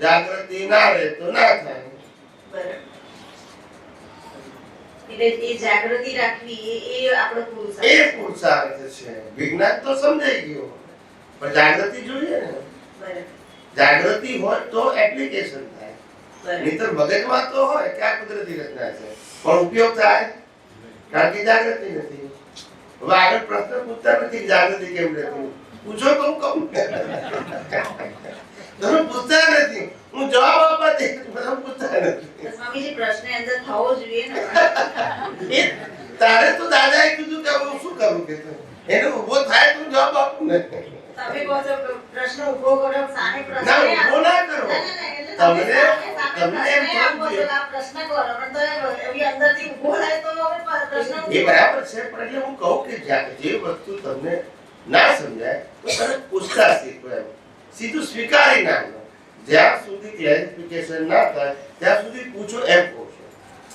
જાગૃતિ ના રહે તો ના થાય. એટલે જાગૃતિ રાખવી એ એ આપણો પુરુષાર્થ છે. વિજ્ઞાન તો સમજાઈ ગયો. પણ જાગૃતિ જોઈએ ને. જાગૃતિ હોય તો એપ્લિકેશન થાય. નહીતર મગજમાં તો હોય કે આ કુદરતી રચના છે. પણ ઉપયોગ થાય? કારણ કે જાગૃતિ નથી. હવે આગળ પ્રશ્ન પૂછતા નથી જાગૃતિ કેમ રહેતી પૂછો તો કહું. તમે પૂછતા નથી. હું જવાબ આપવા દે તમે પૂછતા નથી. તો સ્વામીજી પ્રશ્ન અંદર થવો જોઈએ ને. એ તારે તો દાદાએ કીધું કે હવે હું શું કરું કે તું? એને ઊભો થાય તો હું જવાબ આપું ને. તમે કહો છો કે પ્રશ્ન ઊભો કરો સામે પ્રશ્ન ના, નહીં ઊભો ના કરો. ના, ના, ના, એટલે તમને- તમે સામે- સામે તમને એમ પ્રશ્ન આપો થવું છો કે આ પ્રશ્ન કરો પણ તો એ- એવી અંદરથી ઊભો થાય તો હવે પ્રશ્ન એ બરાબર છે પણ એટલે હું કહું કે જ્યાં- જે વસ્તુ તમને ના સમજાય તો તમે પૂછતા શીખો એમ. સીધું સ્વીકારી ના જ્યાં સુધી ક્લેરિફિકેશન ના થાય ત્યાં સુધી પૂછો એમ કહું છું.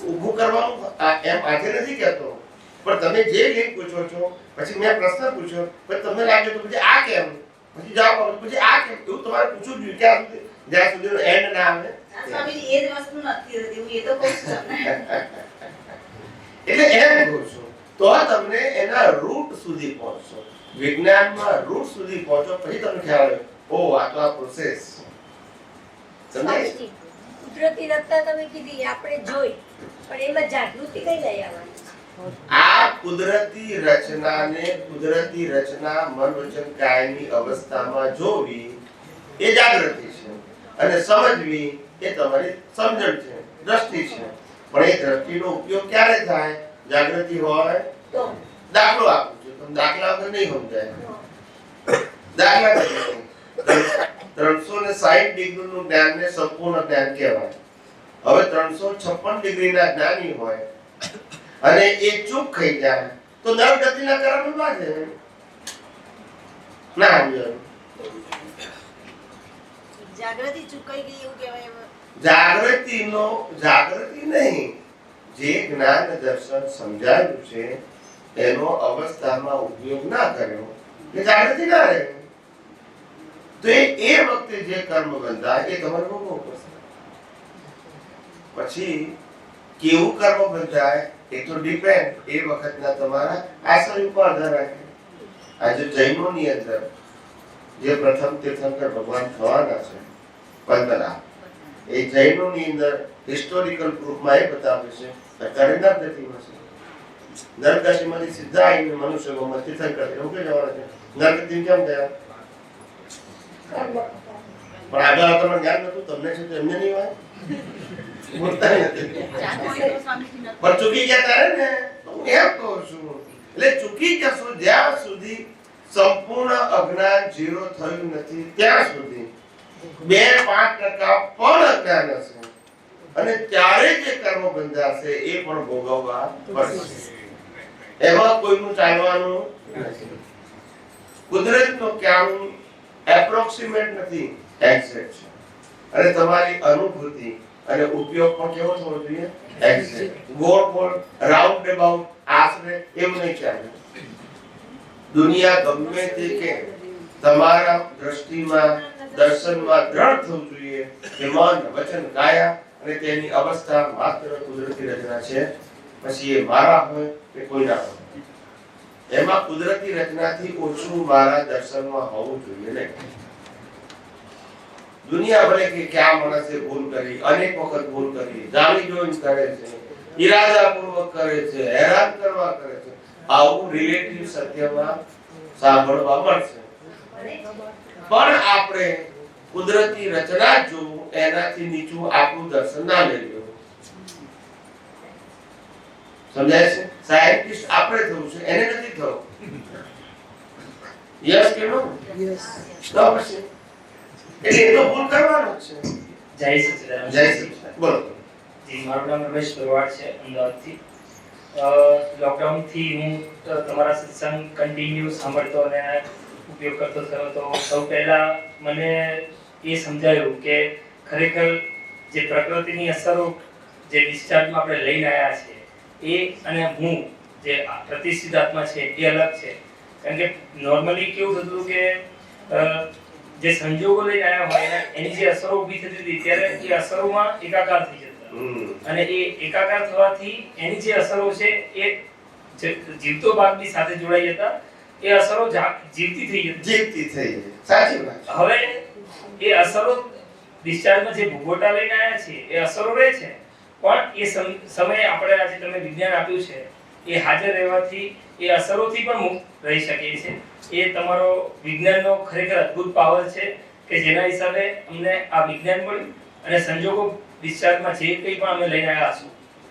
ઊભું કરવાનું આ- એમ આજે નથી કહેતો. પણ તમે જે લિંક પૂછો છો પછી મેં પ્રશ્ન પૂછ્યો પછી તમને લાગે તો પછી આ કેમ? પછી જવાબ આપો પછી આ કેમ? એવું તમારે પૂછવું જોઈએ ક્યાં સુધી જ્યાં સુધી એન્ડ ના આવે. એ જ વસ્તુ નથી રહેતી હું એ તો કહું છું એટલે એમ છું તો તમને એના રૂટ સુધી પહોંચશો. વિજ્ઞાનમાં રૂટ સુધી પહોંચો પછી તમને ખ્યાલ આવે. ઓ આ તો આ પ્રોસેસ સમજાય કુદરતી રચના તમે કીધી આપણે જોઈ પણ એમાં જાગૃતિ કઈ લઈ આવવાની આ કુદરતી રચનાને કુદરતી રચના મન વચન કાયની અવસ્થામાં જોવી એ જાગૃતિ છે. અને સમજવી એ તમારી સમજણ છે દ્રષ્ટિ છે. પણ એ દ્રષ્ટિનો ઉપયોગ ક્યારે થાય? જાગૃતિ હોય? તો? દાખલો આપું છું. તમે દાખલા વગર નહીં સમજાય. દાખલા ત્રણસો ને સાહીઠ ડિગ્રી નું સંપૂર્ણ જ્ઞાન કહેવાય. હવે ત્રણસો છપ્પન ડિગ્રી જ્ઞાની હોય અને એ ચૂપ થઈ જાય તો દર ગતિના કર્મ બાજે ના. જાગૃતિ ચૂકાઈ ગઈ એવું કહેવાય જાગૃતિનો જાગૃતિ નહીં જે જ્ઞાન દર્શન સમજાયું છે એનો અવસ્થામાં ઉપયોગ ના કર્યો એ જાગૃતિ ના રહે. તો એ એ વખતે જે કર્મ બંધાય એ તમારે ભોગવવું પડશે પછી કેવું કર્મ બંધાય એ તો ડિપેન્ડ એ વખતના તમારા આશ્રય ઉપર આધાર રાખે આજે જૈનોની અંદર જે પ્રથમ તીર્થંકર ભગવાન થવાના છે પંદરા એ જૈનોની અંદર હિસ્ટોરિકલ પ્રૂફમાં એ બતાવે છે અત્યારે નરગતિમાં છે નરગતિમાંથી સીધા આવીને મનુષ્યમાં તીર્થંકર થયા. એવું કે જવાના છે નરગતિ કેમ ગયા કર્મ ત્યારે બે પાંચ ટકા પણ અજ્ઞાન જે કર્મ બંધાશે એ પણ ભોગવવા પડશે. એમાં કોઈનું ચાલવાનું નથી. કુદરતનું કામ એપ્રોક્સિમેટ નથી. એક્ઝેક્ટ છે. અને તમારી અનુભૂતિ અને ઉપયોગ પણ કેવો થવો જોઈએ? એક્ઝેક્ટ ગોળ ગોળ રાઉન્ડ અબાઉટ આશરે એવું નહીં ચાલે. દુનિયા ગમે તે કે તમારા દ્રષ્ટિમાં દર્શનમાં દ્રઢ થવું જોઈએ કે મન, વચન, કાયા અને તેની અવસ્થા માત્ર કુદરતી રચના છે. પછી એ મારા હોય કે કોઈના હોય. એમાં કુદરતી રચનાથી ઓછું મારા દર્શનમાં હોવું જોઈએ ને દુનિયા ભલે કે ક્યાં માણસે ભૂલ કરી, અનેક વખત ભૂલ કરી, જાણી જોઈને કરે છે, ઈરાદાપૂર્વક કરે છે, હેરાન કરવા કરે છે, આવું રિલેટિવ સત્યમાં સાંભળવા મળશે. પણ આપણે કુદરતી રચના જોવું, એનાથી નીચું આપણું દર્શન ના લેવું. સમજાય છે? સાયન્ટિસ્ટ આપણે થવું છે એને નથી થવું. યસ કે નો તો પછી? એટલે એ તો ભૂલ કરવાનો છે. જય સચિદાનંદ. જય શ્રી કૃષ્ણ. બોલો. જી મારું નામ રમેશ ભરવાડ છે અમદાવાદથી. લોકડાઉનથી હું તમારા સત્સંગ કન્ટિન્યુ સાંભળતો અને ઉપયોગ કરતો થયો તો સૌ પહેલા મને એ સમજાયું કે ખરેખર જે પ્રકૃતિની અસરો જે ડિસ્ચાર્જમાં આપણે લઈને આવ્યા છે એ અને હું જે પ્રતિષ્ઠિત આત્મા છે એ અલગ છે. કારણ કે નોર્મલી કેવું થતું કે જે સંજોગો લઈને આવ્યા હોય એના- જે અસરો ઊભી થતી હતી ત્યારે એ અસરોમાં એકાકાર થઈ જતા. અને એ એકાકાર થવાથી એની જે અસરો છે એ જીવતો ભાગની સાથે જોડાઈ જતા એ અસરો જીવતી થઈ જતી. જીવતી થઈ. સાચી વાત હવે એ અસરો ડિસ્ચાર્જમાં જે ભૂગોટા લઈને આવ્યા છે એ અસરો રહે છે? પણ એ સમ- સમયે આપણે આજે તમે વિજ્ઞાન આપ્યું છે, એ હાજર રહેવાથી એ અસરોથી પણ મુક્ત રહી શકીએ છે. એ તમારો વિજ્ઞાનનો ખરેખર અદ્ભુત પાવર છે કે જેના હિસાબે અમને આ વિજ્ઞાન મળ્યું અને સંજોગો ડિસ્ચાર્જમાં જે કંઈ પણ અમે લઈને આવ્યા છું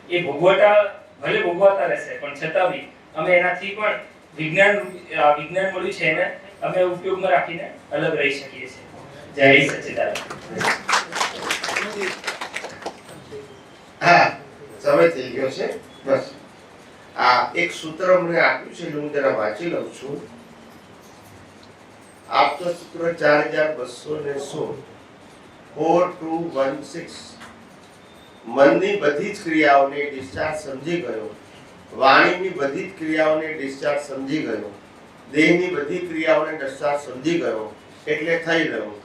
એ ભોગવટા ભલે ભોગવતા રહેશે, પણ છતાં બી અમે એનાથી પણ વિજ્ઞાન વિજ્ઞાન મળ્યું છે એને અમે ઉપયોગમાં રાખીને અલગ રહી શકીએ છીએ. જય સચ્ચિદાનંદ હા, સમય થઈ ગયો છે, બસ. આ એક સૂત્ર અમને આપ્યું છે હું જરા વાંચી લઉં છું. આપતો સૂત્ર ચાર હજાર બસો ને સોળ. ફોર ટુ વન સિક્સ મનની બધી જ ક્રિયાઓને ડિસ્ચાર્જ સમજી ગયો. વાણીની બધી જ ક્રિયાઓને ડિસ્ચાર્જ સમજી ગયો. દેહની બધી ક્રિયાઓને ડિસ્ચાર્જ સમજી ગયો. એટલે થઈ રહ્યું.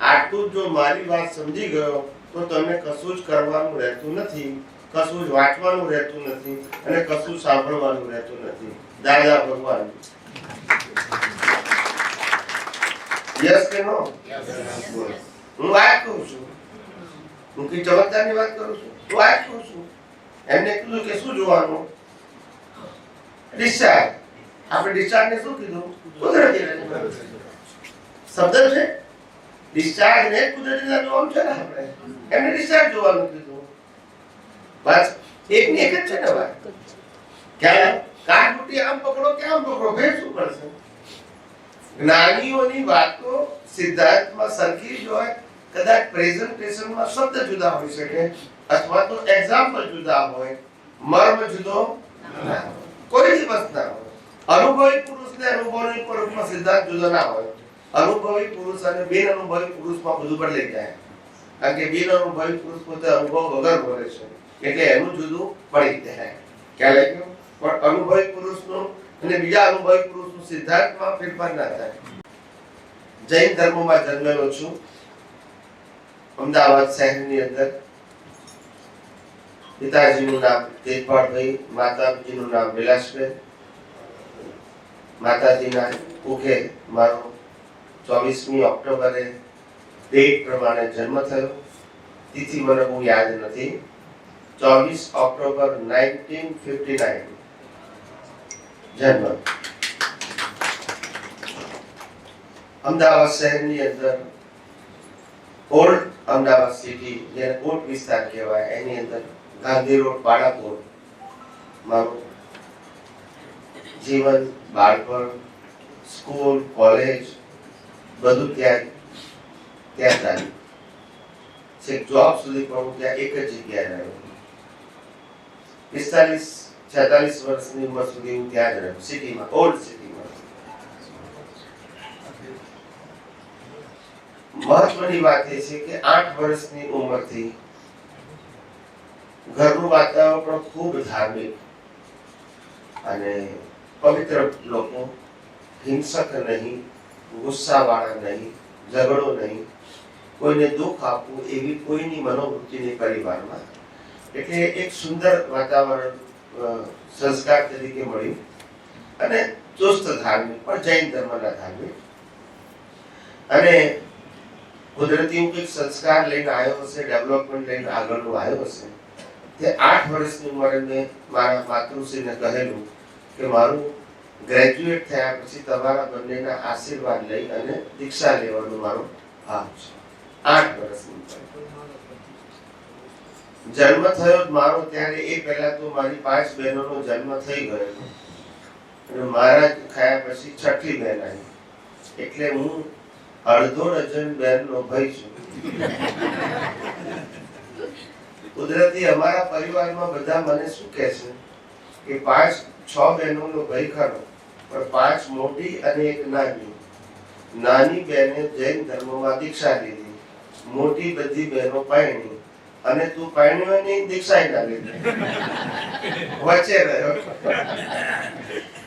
આટલું જો મારી વાત સમજી ગયો તો તમને કશું જ કરવાનું રહેતું નથી કશું જ વાંચવાનું રહેતું નથી અને કશું સાંભળવાનું રહેતું નથી. દાદા ભગવાન. યસ કે નો હું જ કહું છું? હું કઈ ચમત્કારની વાત કરું છું? હું જ કહું છું? એમને કીધું કે શું જોવાનું? ડિસ્ચાર્જ. આપણે ડિસ્ચાર્જ ને શું કીધું? કુદરતી. શબ્દ છે? ડિસ્ચાર્જ ને કુદરતી રચના જોવાનું છે ને આપણે? એમને ડિસ્ચાર્જ જોવાનું કીધું બસ એક ની એક જ છે ને વાત? ક્યાં કાઠબુટ્ટી આમ પકડો કે આમ પકડો ફેર શું કરશે? જ્ઞાનીઓની વાતો સિદ્ધાર્થમાં સરખી જ હોય, કદાચ પ્રેઝન્ટેશનમાં શબ્દ જુદા હોઈ શકે, અથવા તો એક્ઝામ્પલ જુદા હોય, મર્મ જુદો કોઈ દિવસ ના હોય. અનુભવી પુરુષ ને અનુભવી પુરુષમાં સિદ્ધાંત જુદો ના હોય. અનુભવી પુરુષ અને બિન અનુભવી પુરુષમાં બધું બદલાઈ જાય. કારણ કે બિન અનુભવી પુરુષ પોતે અનુભવ વગર બોલે છે. એટલે એનું જુદું પડી જાય. ખ્યાલ આવી પણ અનુભવી પુરુષનું અને બીજા અનુભવી પુરુષનું સિદ્ધાંતમાં ફેરફાર ના થાય. જૈન ધર્મમાં જન્મેલો છું. અમદાવાદ શહેરની અંદર. પિતાજીનું નામ તેજપાળભાઈ માતાજીનું નામ વિલાસબેન. માતાજીના કુખે મારો ચોવીસમી ઓક્ટોબરે ડેટ પ્રમાણે જન્મ થયો તિથિ મને બહુ યાદ નથી ચોવીસ ઓક્ટોબર નાઇન્ટીન ફિફ્ટી નાઇન જન્મ અમદાવાદ શહેરની અંદર ઓલ્ડ અમદાવાદ સિટી જેને કોટ વિસ્તાર કહેવાય એની અંદર ગાંધી રોડ બાળાપુર મારું જીવન બાળપણ સ્કૂલ કોલેજ બધું ત્યાં ત્યાં ચાલ્યું છેક જોબ સુધી પણ હું ત્યાં એક જ જગ્યાએ રહ્યો પિસ્તાલીસ, છેતાલીસ વર્ષની ઉંમર સુધી હું ત્યાં જ રહ્યો સિટીમાં ઓલ્ડ સિટીમાં. મહત્વની વાત એ છે કે આઠ વર્ષની ઉંમરથી ઘરનું વાતાવરણ પણ ખૂબ ધાર્મિક અને પવિત્ર લોકો, હિંસક નહીં ગુસ્સાવાળા નહીં, ઝઘડો નહીં, કોઈને દુઃખ આપવું એવી કોઈની મનોવૃત્તિની પરિવારમાં એટલે એક સુંદર વાતાવરણ સંસ્કાર તરીકે મળ્યું અને ચુસ્ત ધાર્મિક, પણ જૈન ધર્મના ધાર્મિક. અને કુદરતી હું કંઈક સંસ્કાર લઈને આવ્યો હશે, ડેવલપમેન્ટ લઈને આગળનું આવ્યો હશે, તે આઠ વર્ષની ઉંમરે મેં મારા માતૃશ્રીને કહેલું કે મારું ગ્રેજ્યુએટ થયા પછી તમારા બંનેના આશીર્વાદ લઈ અને દીક્ષા લેવાનો મારો ભાવ છે. આઠ વર્ષની જન્મ થયો મારો ત્યારે એ પહેલા તો મારી પાંચ બહેનોનો જન્મ થઈ ગયો અને મારા ખાયા પછી છઠ્ઠી બહેન આવી. એટલે હું અડધો ડઝન બહેનનો ભાઈ છું. કુદરતી અમારા પરિવારમાં બધા મને શું કહે છે કે પાંચ, છ બહેનોનો ભાઈ ખરો. પણ પાંચ મોટી અને એક નાની. નાની બહેને જૈન ધર્મમાં દીક્ષા લીધી. મોટી બધી બહેનો પાણી અને તું પાણી નહીં, દીક્ષા ના લીધી. વચ્ચે રહ્યો.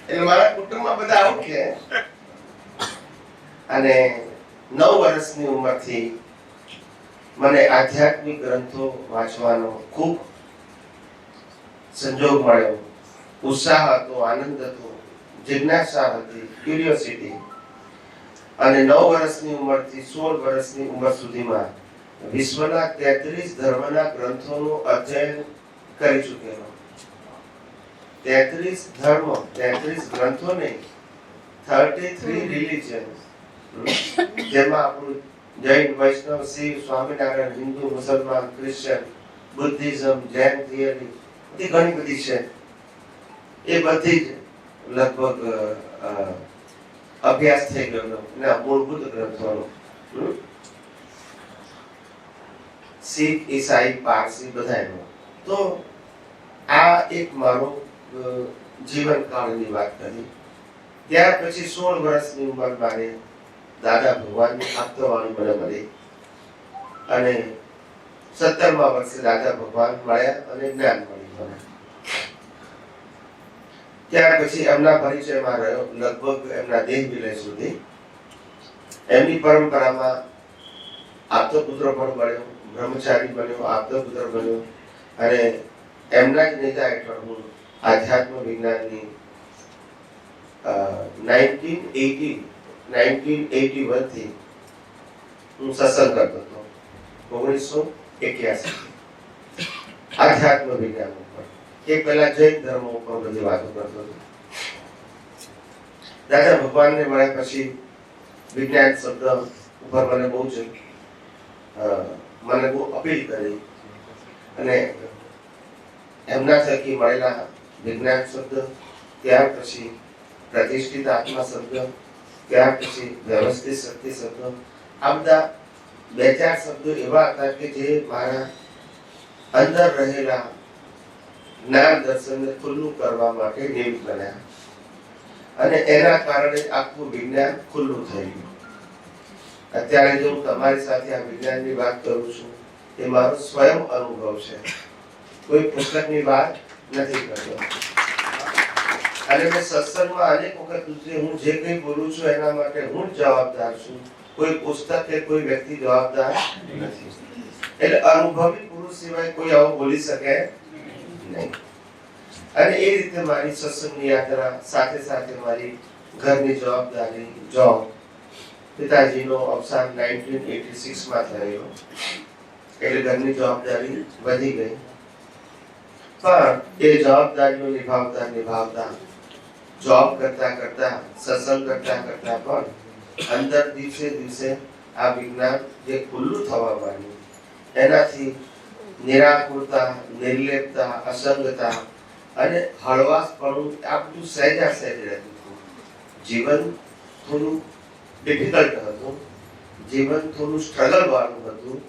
એટલે મારા કુટુંબમાં બધા આવું કે, અને નવ વર્ષની ઉંમરથી મને આધ્યાત્મિક ગ્રંથો વાંચવાનો ખૂબ સંજોગ મળ્યો. ઉત્સાહ હતો, આનંદ હતો. જિજ્ઞાસા હતી ક્યુરિયોસિટી અને નવ વર્ષની ઉંમરથી સોળ વર્ષની ઉંમર સુધીમાં વિશ્વના તેત્રીસ ધર્મના ગ્રંથોનું અધ્યયન કરી ચૂકેલો. તેત્રીસ ધર્મ, તેત્રીસ ગ્રંથો નહીં થર્ટી થ્રી રિલિજન્સ જેમાં આપણું જૈન, વૈષ્ણવ, Shiv, Swaminarayan, Hindu, Musalman, Christian, Buddhism, Jain, theory બધી ઘણી બધી છે. એ બધી જ લગભગ અભ્યાસ થઈ ગયો ના મૂળભૂત ગ્રંથોનો? શીખ, ઈસાઈ, પારસી બધાનો તો આ એક મારો જીવનકાળની વાત કરી. ત્યાર પછી સોળ વર્ષની ઉંમર મારે દાદા ભગવાનની આપતવાણી મને મળી. અને સત્તરમા વર્ષે દાદા ભગવાન મળ્યા અને જ્ઞાન મળ્યું મને. ત્યાર પછી એમના પરિચયમાં રહ્યો. લગભગ એમના દેહ વિલય સુધી. એમની પરંપરામાં આપતો પુત્ર પણ બન્યો, બ્રહ્મચારી બન્યો, આપતો પુત્ર બન્યો અને એમના જ નેતા હેઠળ હું આધ્યાત્મ વિજ્ઞાનની નાઇન્ટીન એટી નાઇન્ટીન એટી વનથી હું સત્સંગ કરતો હતો. ઓગણીસો એક્યાસી. આધ્યાત્મ વિજ્ઞાન. એ પહેલા જૈન ધર્મ ઉપર બધી વાતો કરતો હતો. દાદા, ભગવાનને મળ્યા પછી વિજ્ઞાન શબ્દ ઉપર મને બહુ જ મને બહુ અપીલ કરી. અને એમના થકી મળેલા વિજ્ઞાન શબ્દ, ત્યાર પછી પ્રતિષ્ઠિત આત્મા શબ્દ, ત્યાર પછી વ્યવસ્થિત શક્તિ શબ્દ. આ બધા બે ચાર શબ્દો એવા હતા કે જે મારા અંદર રહેલા જ્ઞાન દર્શનને ખુલ્લું કરવા માટે દેવ બન્યા. અને એના કારણે આખું વિજ્ઞાન ખુલ્લું થઈ ગયું. અત્યારે જો હું તમારી સાથે આ વિજ્ઞાનની વાત કરું છું, એ મારો સ્વયં અનુભવ છે. કોઈ પુસ્તકની વાત નથી કરતો. અને મેં સત્સંગમાં અનેક વખત હું જે કંઈ બોલું છું એના માટે હું જ જવાબદાર છું. કોઈ પુસ્તક કે કોઈ વ્યક્તિ જવાબદાર નથી. એટલે અનુભવી પુરુષ સિવાય કોઈ આવું બોલી શકે નહીં. અને એ રીતે મારી સત્સંગની યાત્રા સાથે સાથે મારી ઘરની જવાબદારી જોબ પિતાજીનો અવસાન નાઇન્ટીન એટી સિક્સમાં થયેલો એટલે ઘરની જવાબદારી વધી ગઈ. પણ એ જવાબદારીઓ નિભાવતા નિભાવતા જોબ કરતા કરતા, સત્સંગ કરતા કરતા પણ અંદર દિવસે દિવસે આ વિજ્ઞાન જે ખુલ્લું થવા માંડ્યું. એનાથી નિરાકુરતા, નિર્લેપતા, અસંગતા અને હળવાશપણું આ બધું સહેજા સહેજ રહેતું હતું. જીવન થોડું ડિફિકલ્ટ હતું. જીવન થોડું સ્ટ્રગલ વાળું હતું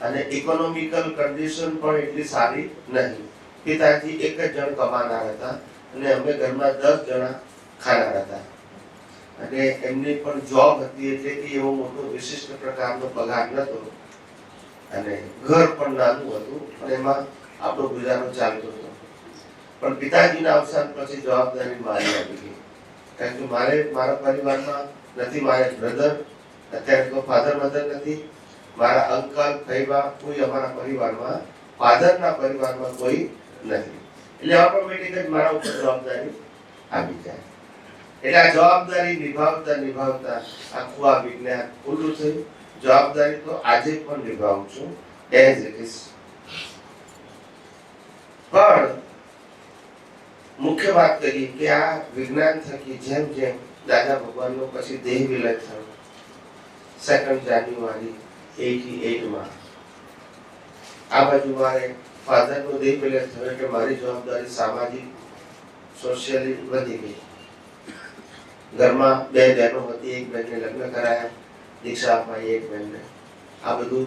અને ઇકોનોમિકલ કન્ડિશન પણ એટલી સારી નહીં. પિતાજી એક જ જણ કમાનાર હતા અને અમે ઘરમાં દસ જણા ખાનાર હતા. અને એમની પણ જોબ હતી એટલે કે એવો મોટો વિશિષ્ટ પ્રકારનો પગાર નતો અને ઘર પણ નાનું હતું અને એમાં આપણો ગુજારો ચાલતો હતો. પણ પિતાજીના અવસાન પછી જવાબદારી મારી આવી ગઈ. કારણ કે મારે, મારા પરિવારમાં નથી મારે બ્રધર અત્યારે તો ફાધર મધર નથી. મારા અંકલ ફૈબા કોઈ અમારા પરિવારમાં ફાધરના પરિવારમાં કોઈ નથી. એટલે ઓટોમેટિક જ મારા ઉપર જવાબદારી આવી જાય. એટલે આ જવાબદારી નિભાવતા નિભાવતા આખું આ વિજ્ઞાન ખુલ્લું થયું. જવાબદારી તો આજે પણ નિભાવું છું એઝ ઇટ ઇઝ પણ મુખ્ય વાત કરી કે આ વિજ્ઞાન થકી જેમ જેમ દાદા ભગવાનનો પછી દેહ વિલય થયો સેકન્ડ જાન્યુઆરી એટી એટમાં આ બાજુ મારે ફાધરનો દેહ વિલય થયો એટલે મારી જવાબદારી સામાજિક સોશિયલી વધી ગઈ ઘરમાં બે બહેનો હતી એક બહેનને લગ્ન કરાયા દીક્ષા આપવાની એક બહેનને આ બધું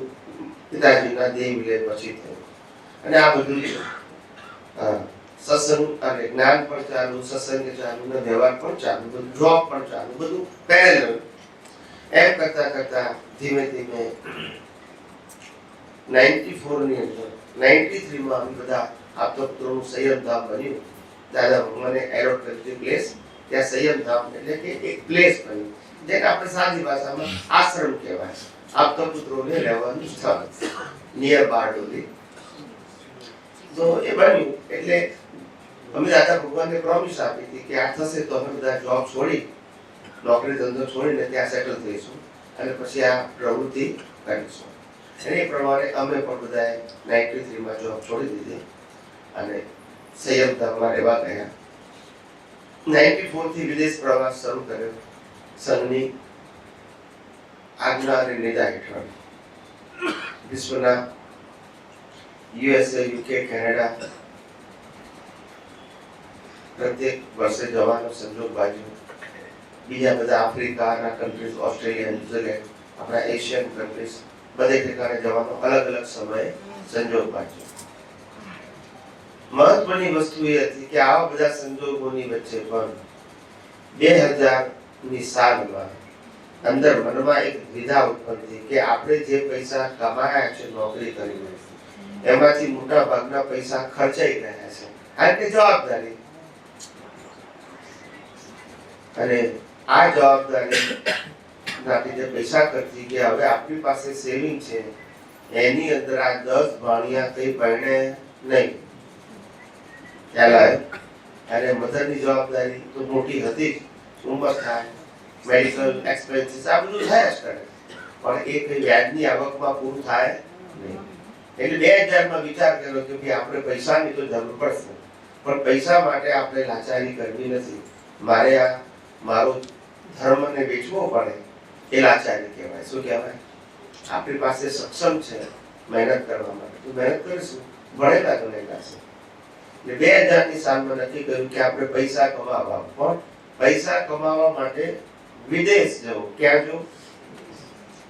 પિતાજીના દેહ વિલય પછી થયું. અને આ બધું સત્સંગ અને જ્ઞાન પણ ચાલુ, સત્સંગ ચાલુ, ને વ્યવહાર પણ ચાલુ, બધું જોબ પણ ચાલુ, બધું પેરેલલ એમ કરતા કરતા ધીમે ધીમે 94 ની અંદર 93 માં અમે બધા આપતોપત્રોનું સંયમ ધામ બન્યું. દાદા ભગવાને એરોટ કરી પ્લેસ ત્યાં સંયમ ધામ એટલે કે એક પ્લેસ બન્યું. જેને આપણે સાદી ભાષામાં આશ્રમ કહેવાય. આપતોપુત્રોને રહેવાનું સ્થળ. નિયર બારડોલી. તો એ બન્યું. એટલે અમે દાદા ભગવાનને પ્રોમિસ આપી હતી કે આ થશે તો અમે બધા જોબ છોડી, નોકરી ધંધો છોડીને ત્યાં સેટલ થઈશું અને પછી આ પ્રવૃત્તિ કરીશું. એ પ્રમાણે અમે પણ બધાએ નાઇન્ટી થ્રીમાં જોબ છોડી દીધી અને સંયમ સંયમધામમાં રહેવા ગયા. નાઇન્ટી ફોરથી વિદેશ પ્રવાસ શરૂ કર્યો. સંઘની આજ્ઞા અને નિદા હેઠળ વિશ્વના યુએસએ યુકે કેનેડા પ્રત્યેક વર્ષે જવાનો સંજોગ બાજુ બીજા બધા આફ્રિકાના કન્ટ્રીઝ ઓસ્ટ્રેલિયા ન્યુઝીલેન્ડ આપણા એશિયન કન્ટ્રીઝ બધે ઠેકાણે જવાનો અલગ અલગ સમયે સંજોગ બાજુ મહત્વની વસ્તુ એ હતી કે આવા બધા સંજોગોની વચ્ચે પણ બે હજાર ની અંદર મનમાં એક વિધા ઉત્પન્ન થઈ કે આપણે જે પૈસા કમાયા છે, નોકરી કરીને એમાંથી મોટા ભાગના પૈસા ખર્ચાઈ રહ્યા છે. કારણ કે જવાબદારી. અને આ જવાબદારી ના જે પૈસા ખર્ચી ગયા. હવે આપણી પાસે સેવિંગ છે. એની અંદર આ દસ ભાણિયા કઈ પરણે નહીં. ખ્યાલ આવ્યો મધરની જવાબદારી તો મોટી હતી જ. ઉંમર થાય મેડિકલ એક્સપેન્સીસ આ બધું થયા જ કરે પણ એ કઈ વ્યાજની આવકમાં પૂરું થાય નહીં. એટલે બે હજારમાં વિચાર કર્યો કે ભાઈ આપણે પૈસાની તો જરૂર પડશે. પણ પૈસા માટે આપણે લાચારી કરવી નથી. મારે આ મારો ધર્મને વેચવો પડે એ લાચારી કહેવાય. શું કહેવાય? આપણી પાસે સક્ષમ છે મહેનત કરવા માટે. તો મહેનત કરીશું. ભણેલા ગણેલા છે એટલે બે હજારની સાલમાં નક્કી કર્યું કે આપણે પૈસા કમાવા. પણ પૈસા કમાવા માટે વિદેશ જવું. ક્યાં જવું?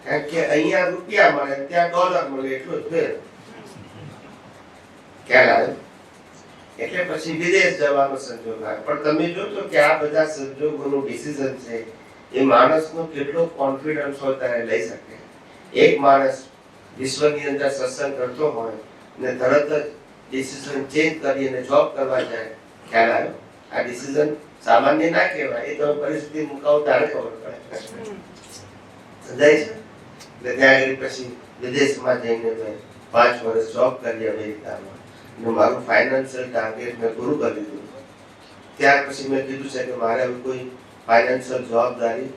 કારણ કે અહીંયા રૂપિયા મળે, ત્યાં ડોલર મળે, એટલું જ ફેર ખ્યાલ આવ્યો એટલે પછી વિદેશ જવાનો સંજોગ આવે. પણ તમે જોજો કે આ બધા સંજોગોનું ડિસિઝન છે, એ માણસનો કેટલો કોન્ફિડન્સ હોય ત્યારે લઈ શકે. એક માણસ વિશ્વની અંદર સત્સંગ કરતો હોય ને તરત જ ડિસિઝન ચેન્જ કરી અને જોબ કરવા જાય, ખ્યાલ આવ્યો આ ડિસિઝન સામાન્ય ના કહેવાય, એ તો પરિસ્થિતિ મુકાવ તારે ખબર પડે. સમજાય છે? એટલે ત્યાં આગળ પછી વિદેશમાં જઈને મેં પાંચ વર્ષ જોબ કરી અમેરિકામાં. અને મારું ફાઇનાન્શિયલ ટાર્ગેટ મેં પૂરું કરી દીધું. ત્યાર પછી મેં કીધું છે કે મારે હવે કોઈ ફાઇનાન્શિયલ જવાબદારી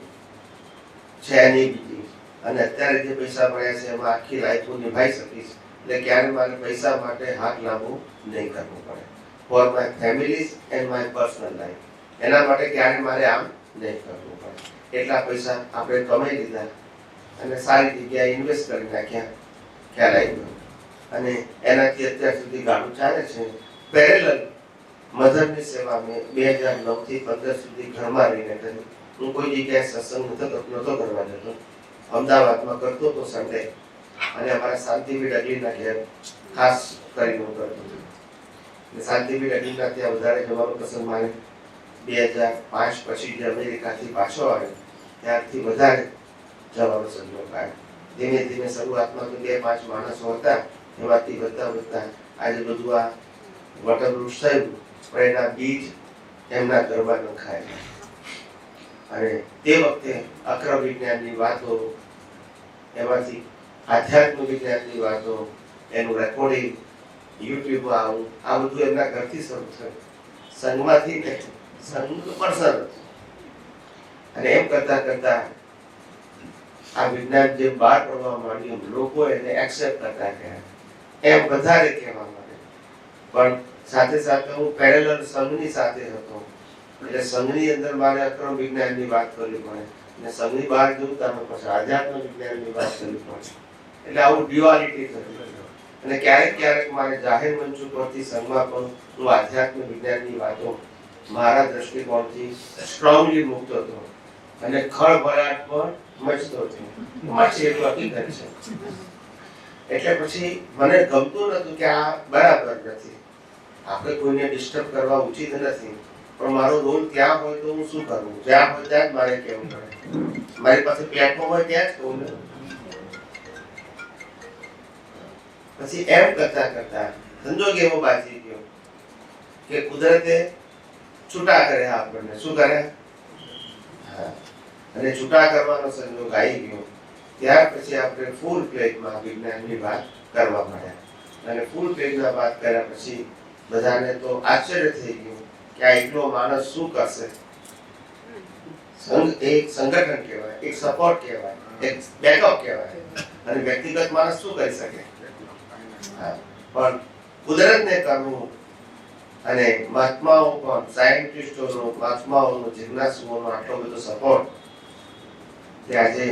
છે નહીં બીજી. અને અત્યારે જે પૈસા મળ્યા છે એમાં આખી લાઈફ હું નિભાઈ શકીશ. એટલે ક્યારે મારે પૈસા માટે હાથ લાંબુ નહીં કરવું પડે. For my families and my personal life એના માટે ક્યારે મારે આમ નહીં કરવું પડે. એટલા પૈસા આપણે કમાઈ લીધા અને સારી જગ્યાએ ઇન્વેસ્ટ કરી નાખ્યા. ખ્યાલ આવી ગયો. અને એનાથી અત્યાર સુધી ગાડું ચાલે છે. પેરેલલ મધરની સેવા મેં બે હજાર નવથી પંદર સુધી ઘરમાં રહીને કરી. હું કોઈ જગ્યાએ સત્સંગ નતો નહોતો કરવા જતો. અમદાવાદમાં કરતો હતો સન્ડે અને અમારા શાંતિવીર અગલીના ઘેર ખાસ કરીને હું કરતો હતો. શાંતિપીઠ અગલીના ત્યાં વધારે જવાનું પસંદ મારે બે હજાર પાંચ પછી અમેરિકાથી પાછો આવ્યો, ત્યારથી વધારે જવાનો સંજોગ આવ્યો. ધીમે ધીમે શરૂઆતમાં તો બે પાંચ માણસો હતા, એમાંથી વધતા વધતા આજે બધું આ વટવૃક્ષ થયું પણ એના બીજ એમના ગરબા નખાયેલા અને તે વખતે અક્રમ વિજ્ઞાનની વાતો, એમાંથી આધ્યાત્મ વિજ્ઞાનની વાતો, એનું રેકોર્ડિંગ યુટ્યુબમાં આવું, આ બધું એમના ઘરથી શરૂ થયું. સંઘમાંથી ને અને એમ કરતા કરતા આ વિજ્ઞાન જે બહાર પડવા માંડ્યું, લોકો એને એક્સેપ્ટ કરતા ગયા. એમ વધારે કહેવા માંડે. પણ સાથે સાથે હું પેરેલલ સંઘની સાથે હતો. એટલે સંઘની અંદર મારે અક્રમ વિજ્ઞાનની વાત કરવી પડે. અને સંઘની બહાર જવું, તમે પછી આધ્યાત્મ વિજ્ઞાનની વાત કરવી પડે. એટલે આવું ડ્યુઆલિટી થતી અને ક્યારેક ક્યારેક મારે જાહેર મંચ ઉપરથી સંઘમાં પણ હું આધ્યાત્મ વિજ્ઞાનની વાતો મારા દ્રષ્ટિકોણથી સ્ટ્રોંગલી મૂકતો હતો. અને ખળભળાટ પણ મચતો હતો. મચી એટલું હકીકત છે. એટલે પછી મને ગમતું નતું કે આ બરાબર નથી. આપણે કોઈને ડિસ્ટર્બ કરવા ઉચિત નથી. પણ મારો રોલ ત્યાં હોય તો હું શું કરું? જ્યાં હોય ત્યાં જ મારે કહેવું પડે? મારી પાસે પ્લેટફોર્મ હોય ત્યાં જ કહું ને? પછી એમ કરતા કરતા સંજોગ એવો બાજી ગયો? કે કુદરતે છૂટા કરે આપણને. શું કરે. અને છૂટા કરવાનો સંજોગ આવી ગયો. ત્યાર પછી આપણે ફૂલ પ્લેટમાં વિજ્ઞાનની વાત કરવા માંડ્યા. અને ફૂલ પેજના વાત કર્યા પછી બધાને તો આશ્ચર્ય થઈ ગયું કે આ એકલો માણસ શું કરશે? સંઘ એક સંગઠન કહેવાય, એક સપોર્ટ કહેવાય, એક બેકઅપ કહેવાય. અને વ્યક્તિગત માણસ શું કરી શકે? પણ કુદરતને કરવું અને મહાત્માઓ પણ, સાયન્ટિસ્ટોનો, મહાત્માઓનો, જિજ્ઞાસુઓનો આટલો બધો સપોર્ટ તે આજે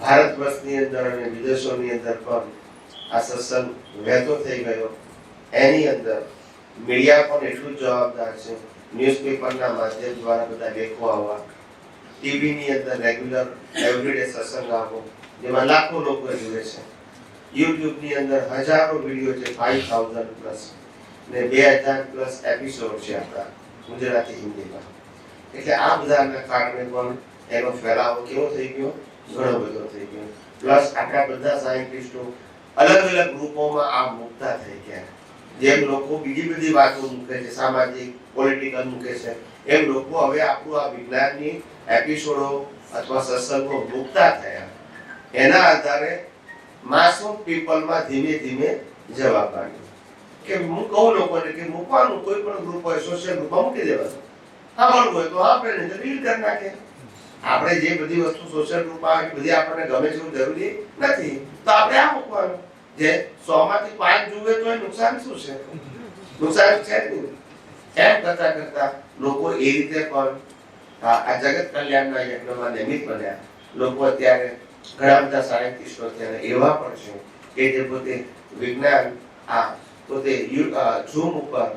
ભારત વર્ષની અંદર અને વિદેશોની અંદર પણ આ સત્સંગ વહેતો થઈ ગયો. એની અંદર મીડિયા પણ એટલું જવાબદાર છે. ન્યૂઝપેપરના માધ્યમ દ્વારા બધા લેખો આવવા. ટીવીની અંદર રેગ્યુલર એવરીડે સત્સંગ આવવો, જેમાં લાખો લોકો જુએ છે. યુટ્યુબની અંદર હજારો વીડિયો છે ફાઈવ થાઉઝન્ડ પ્લસ ને બે હજાર પ્લસ એપિસોડ છે આપણા ગુજરાતી હિન્દીમાં. એટલે આ બધાના કારણે પણ એનો ફેલાવો કેવો થઈ ગયો? ઘણો બધો થઈ ગયો. પ્લસ આટલા બધા સાયન્ટિસ્ટો અલગ અલગ ગ્રુપોમાં આ મુકતા થઈ ગયા. જેમ લોકો બીજી બધી વાતો મૂકે છે, સામાજિક પોલિટિકલ મૂકે છે, એમ લોકો હવે આપણું આ વિજ્ઞાનની એપિસોડો અથવા સત્સંગો મુકતા થયા. એના આધારે માસૂમ પીપલમાં ધીમે ધીમે જવાબ માંડ્યું કે હું કહું લોકોને કે મૂકવાનું કોઈ પણ ગ્રુપ હોય સોશિયલ ગ્રુપમાં મૂકી દેવાનું. સાંભળવું હોય તો આપણે નહીં તો ડીલ કરી નાખે. આપણે જે બધી વસ્તુ સોશિયલ ગ્રુપમાં આવે, બધી આપણને ગમે તેવું જરૂરી નથી, તો આપણે આ મૂકવાનું. જે સો માંથી પાંચ જુએ તો નુકસાન શું છે? નુકસાન છે એમ કરતા કરતા લોકો એ રીતે પણ આ જગત કલ્યાણના યજ્ઞમાં નિમિત્ત બન્યા. લોકો અત્યારે ઘણા બધા સાયન્ટિસ્ટો અત્યારે એવા પણ છે કે જે પોતે વિજ્ઞાન, આ પોતે ઝૂમ ઉપર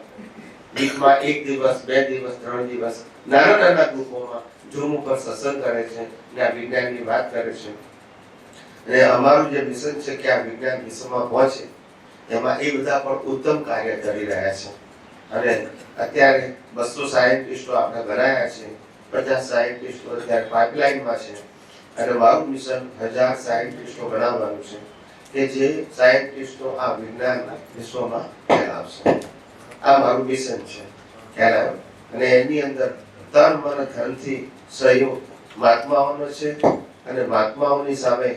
વીકમાં એક દિવસ, બે દિવસ, ત્રણ દિવસ નાના નાના ગ્રુપોમાં ઝૂમ ઉપર સત્સંગ કરે છે ને આ વિજ્ઞાનની વાત કરે છે. અને અમારું જે મિશન છે કે આ વિજ્ઞાન વિશ્વમાં પહોંચે, એમાં એ બધા પણ ઉત્તમ કાર્ય કરી રહ્યા છે. અને અત્યારે બસો સાયન્ટિસ્ટો આપણે ગણાયા છે, પચાસ સાયન્ટિસ્ટો અત્યારે પાઇપલાઇનમાં છે. અને મારું મિશન હજાર સાયન્ટિસ્ટો બનાવવાનું છે કે જે સાયન્ટિસ્ટો આ વિજ્ઞાન વિશ્વમાં ફેલાવશે. આ મારું મિશન છે આવ્યો અને એની અંદર તન, મન, ધનથી સહયોગ મહાત્માઓનો છે અને મહાત્માઓની સામે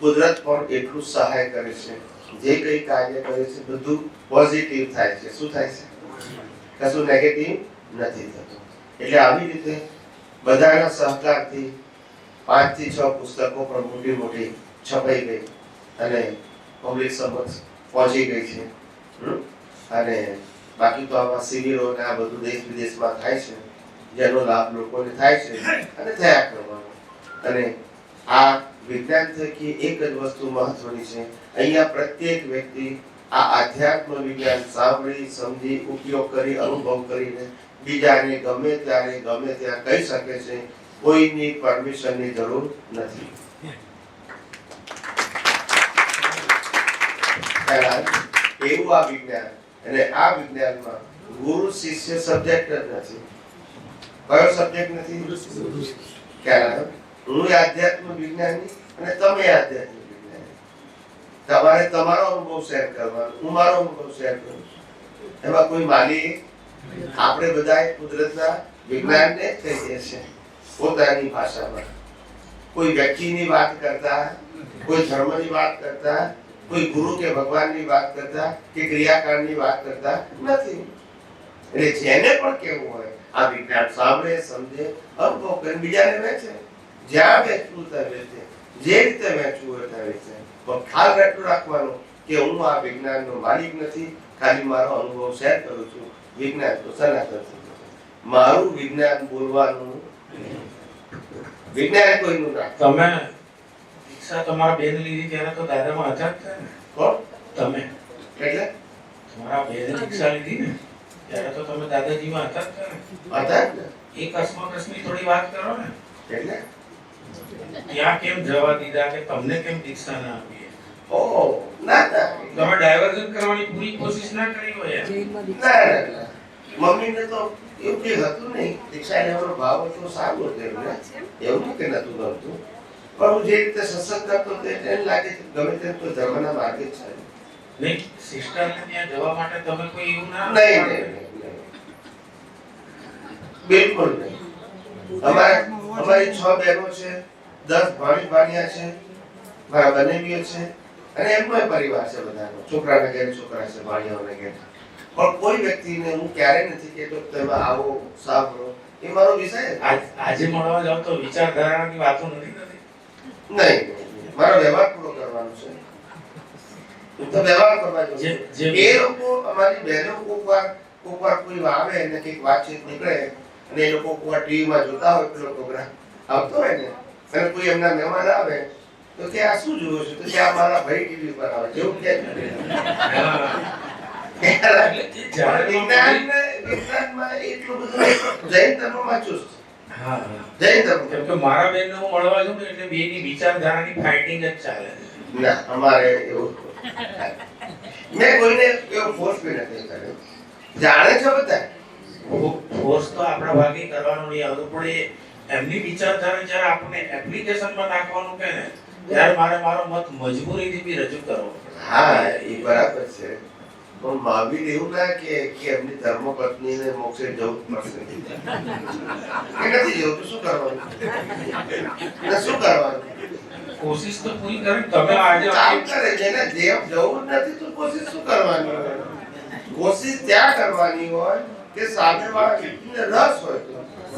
કુદરત પણ એટલું સહાય કરે છે. જે કઈ કાર્ય કરે છે, બધું પોઝિટિવ થાય છે. શું થાય છે? કશું નેગેટિવ નથી થતું. એટલે આવી રીતે બધાના સહકારથી પાંચથી છ પુસ્તકો પણ મોટી મોટી છપાઈ ગઈ અને પબ્લિક સમક્ષ પહોંચી ગઈ છે. અને બાકી તો આવા શિબિરો ને આ બધું દેશ વિદેશમાં થાય છે. જેનો લાભ લોકોને થાય છે અને થયા કરવાનો અને આ વિજ્ઞાન થકી એક જ વસ્તુ મહત્વની છે. અહીંયા પ્રત્યેક વ્યક્તિ આ આધ્યાત્મ વિજ્ઞાન સાંભળી, સમજી, ઉપયોગ કરી, અનુભવ કરીને બીજાને ગમે ત્યારે ગમે ત્યાં કહી શકે છે. કોઈની પરમિશનની જરૂર નથી. એવું આ વિજ્ઞાન અને આ વિજ્ઞાનમાં ગુરુ શિષ્ય સબ્જેક્ટ જ નથી. કયો સબ્જેક્ટ નથી? હું આધ્યાત્મ વિજ્ઞાની અને તમે આધ્યાત્મિક વિજ્ઞાની. તમારે તમારો અનુભવ શેર કરવાનો હું મારો અનુભવ શેર કરું. એમાં કોઈ માલી આપણે બધા કુદરતના વિજ્ઞાનને થઈ જશે છે. પોતાની ભાષામાં. કોઈ વ્યક્તિની વાત કરતા, કોઈ ધર્મની વાત કરતા, કોઈ ગુરુ કે ભગવાનની વાત કરતા, કે ક્રિયાકાળની વાત કરતા નથી. એટલે જેને પણ કેવું હોય, આ વિજ્ઞાન સાંભળે, સમજે અનુભવ કરીને બીજાને વેચે જ્યાં વેચવું ત્યાં વેચે જે રીતે વેચવું હોય ત્યાં વેચે પણ ખ્યાલ એટલું રાખવાનો કે હું આ વિજ્ઞાનનો માલિક નથી, ખાલી મારો અનુભવ શેર કરું છું. વિજ્ઞાન તો સનાતન છે. મારું વિજ્ઞાન બોલવાનું વિજ્ઞાન કોઈનું ના તમે દીક્ષા તમારા બેન લીધી ત્યારે તો દાદામાં હતા જ હતા ને? કોણ? તમે. એટલે? તમારા બેન દીક્ષા લીધી ને? ત્યારે તો તમે દાદાજીમાં હતા જ હતા ને? હતા જ ને? એક અસ્મકસની થોડી વાત કરો ને. એટલે? ત્યાં કેમ જવા દીધા કે તમને કેમ દીક્ષા ના આપી ઓહ ના ના. તમે ડાયવર્ઝન કરવાની પૂરી કોશિશ ના કરી હોય એમ. ના ના ના. મમ્મીને તો એવું કઈ હતું નહીં દીક્ષા લેવાનો ભાવ હતો સારું હતો એમને. એવું નહીં કે નતું ગમતું. પણ હું જે રીતે સત્સંગ કરતો હતો એટલે એમ લાગે છે ગમે તેમ તો ધર્મના માર્ગે જ છે નહીં સિસ્ટરને ત્યાં જવા માટે તમે કોઈ એવું ના નહીં નહીં નહીં, નહીં. બિલકુલ નહીં. અમારે અમારી છ બહેનો છે દસ ભાણી ભાણિયા છે મારા બનેવીઓ છે અને એમનો પરિવાર છે બધાનો. છોકરાના ઘેર છોકરા છે ભાણિયાઓના ઘેર. પણ કોઈ વ્યક્તિને હું ક્યારેય નથી કહેતો તમે આવો સાંભળો એ મારો વિષય આજે મળવા જાવ તો વિચારધારાની વાતો નથી નહીં. મારો વ્યવહાર પૂરો કરવાનો છે. હું તો વ્યવહાર કરવા જાઉં છું. એ લોકો અમારી બહેનો કોક વાર કોક કોઈ આવે ને કંઈક વાતચીત નીકળે અને એ લોકો કોક વાર ટીવીમાં જોતા હોય પેલો પ્રોગ્રામ. આવતો હોય ને અને કોઈ એમના મહેમાન આવે તો કે આ શું જોયું છે? તો કે આ મારા ભાઈ ટીવી પર આવે. જેવું કે જાણે છે બધા ફોર્સ તો આપણા ભાગે કરવાનો નહીં આવતો પણ એ એમની વિચારધારા જ્યારે આપણને એપ્લિકેશનમાં નાખવાનું કે ને ત્યારે મારે મારો મત મજબૂરીથી બી રજૂ કરવો હા, એ બરાબર છે. પણ મહાવીર એવું ના કે કે એમની ધર્મપત્નીને મોક્ષે જવું પડશે. નથી જવું તો શું કરવાનું? શું કરવાનું? કોશિશ તો પૂરી કરે તમે આજે કામ કરે જેને જેમ જવું નથી તો કોશિશ શું કરવાની હોય? કોશિશ ત્યાં કરવાની હોય કે વ્યક્તિને રસ હોય.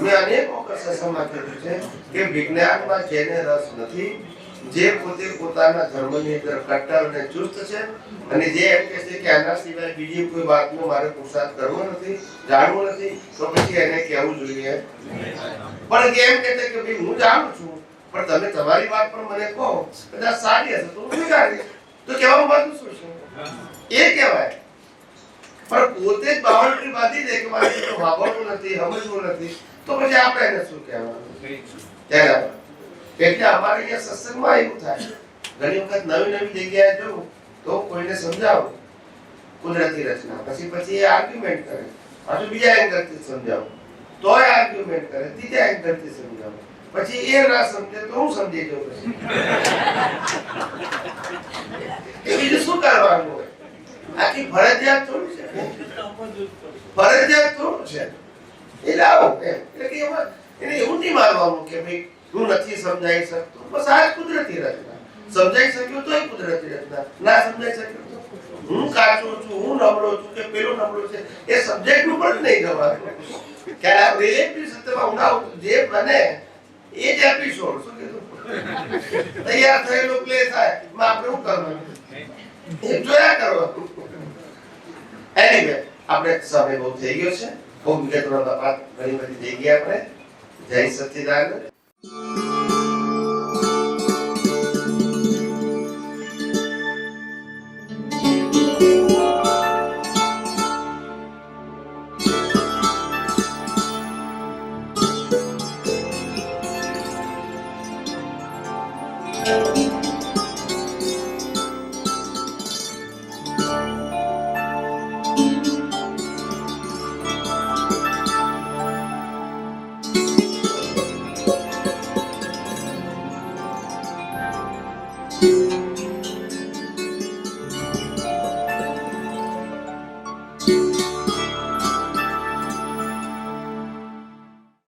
મેં અનેક વખત સત્સંગમાં કીધું છે કે વિજ્ઞાનમાં જેને રસ નથી જે પોતે પોતાના ધર્મની અંદર કટ્ટર અને ચુસ્ત છે અને જે એમ કહે છે કે આના સિવાય બીજી કોઈ વાતનો મારે પુરુષાર્થ કરવો નથી જાણવો નથી તો પછી એને કહેવું જોઈએ. પણ કે એમ કહે છે કે ભાઈ હું જાણું છું પણ તમે તમારી વાત પણ મને કહો કદાચ સારી હશે તો હું તો કહેવાનું બાજુ શું છે? એ કહેવાય. પણ પોતે જ બાઉન્ડ્રી બાંધી દે કે મારે તો વાપરવું નથી સમજવું નથી તો પછી આપણે એને શું કહેવાનું? ત્યારે એટલે અમારે અહીંયા સત્સંગમાં એવું થાય. ઘણી વખત નવી નવી જગ્યાએ જવું તો કોઈને સમજાવું, કુદરતી રચના. પછી પછી એ આર્ગ્યુમેન્ટ કરે. પાછું બીજા એંગલથી સમજાવું. તોય આર્ગ્યુમેન્ટ કરે. ત્રીજા એંગલથી સમજાવું. પછી એ ના સમજે તો હું સમજી જઉં પછી. બીજું શું કરવાનું હોય? આખી ફરજિયાત થોડું છે. ફરજિયાત થોડું છે. એટલે આવો એટલે કે એમાં એને એવું નહીં માનવાનું કે ભાઈ હું નથી સમજાઈ શકતો. બસ આ કુદરતી રચના. સમજાઈ શક્યો તોય કુદરતી રચના. ના સમજાઈ શક્યો તો? હું કાચો છું, હું નબળો છું કે પેલો નબળો છે? એ સબ્જેક્ટ ઉપર જ નહીં જવાનું. કે આ રિલેટિવ સત્યમાં ઉડાવ જે બને એ જ એપિસોડ શું કીધું? તૈયાર થયેલો પ્લે થાય. એમાં આપણે શું કરવાનું? એ જોયા કરવાનું. એનીવે આપણે સમય બહુ થઈ ગયો છે. બહુ વિગતવાર વાત ઘણી બધી થઈ ગઈ આપણે. જય સચ્ચિદાનંદ